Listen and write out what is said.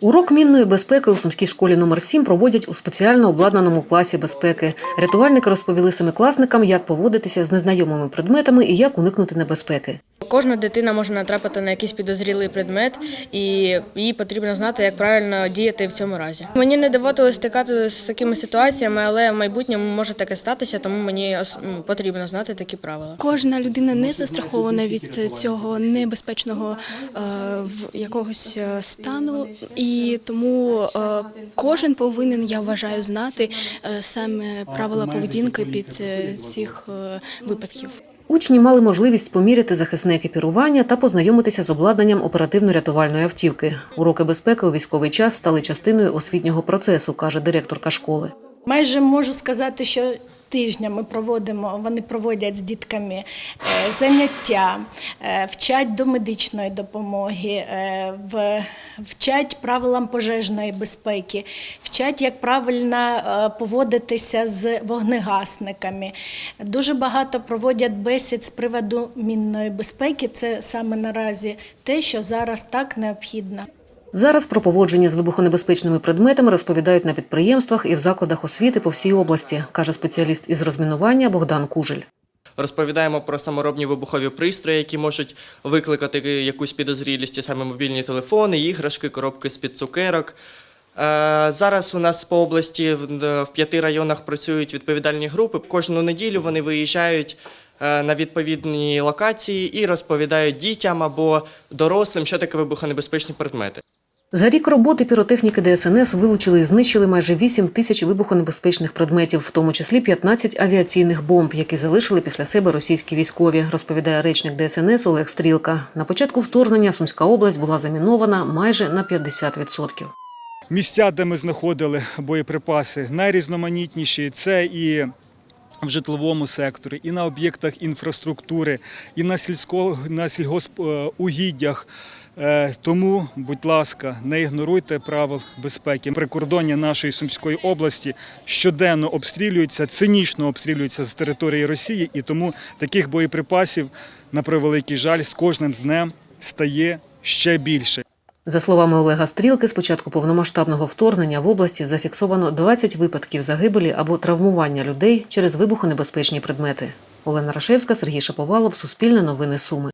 Урок мінної безпеки у сумській школі номер 7 проводять у спеціально обладнаному класі безпеки. Рятувальники розповіли семикласникам, як поводитися з незнайомими предметами і як уникнути небезпеки. Кожна дитина може натрапити на якийсь підозрілий предмет, і їй потрібно знати, як правильно діяти в цьому разі. Мені не доводилось стикати з такими ситуаціями, але в майбутньому може таке статися, тому мені потрібно знати такі правила. Кожна людина не застрахована від цього небезпечного е, якогось е, стану, і тому е, кожен повинен, я вважаю, знати е, саме правила поведінки під е, цих е, випадків. Учні мали можливість поміряти захисне екіпірування та познайомитися з обладнанням оперативно-рятувальної автівки. Уроки безпеки у військовий час стали частиною освітнього процесу, каже директорка школи. Майже можу сказати, що тижня ми проводимо, вони проводять з дітками е, заняття, е, вчать до медичної допомоги, е, вчать правилам пожежної безпеки, вчать, як правильно поводитися з вогнегасниками. Дуже багато проводять бесід з приводу мінної безпеки. Це саме наразі те, що зараз так необхідно. Зараз про поводження з вибухонебезпечними предметами розповідають на підприємствах і в закладах освіти по всій області, каже спеціаліст із розмінування Богдан Кужель. Розповідаємо про саморобні вибухові пристрої, які можуть викликати якусь підозрілість, саме мобільні телефони, іграшки, коробки з-під цукерок. Е, Зараз у нас по області в в п'яти районах працюють відповідальні групи. Кожну неділю вони виїжджають е, на відповідні локації і розповідають дітям або дорослим, що таке вибухонебезпечні предмети. За рік роботи піротехніки ДСНС вилучили і знищили майже 8 тисяч вибухонебезпечних предметів, в тому числі 15 авіаційних бомб, які залишили після себе російські військові, розповідає речник ДСНС Олег Стрілка. На початку вторгнення Сумська область була замінована майже на 50%. Місця, де ми знаходили боєприпаси, найрізноманітніші. Це і в житловому секторі, і на об'єктах інфраструктури, і на сільсько, на сільгоспугіддях. Е, Тому, будь ласка, не ігноруйте правил безпеки. Прикордоння нашої Сумської області щоденно обстрілюються, цинічно обстрілюються з території Росії, і тому таких боєприпасів, на превеликий жаль, з кожним днем стає ще більше. За словами Олега Стрілки, з початку повномасштабного вторгнення в області зафіксовано 20 випадків загибелі або травмування людей через вибухонебезпечні предмети. Олена Рашевська, Сергій Шаповалов, Суспільне новини Суми.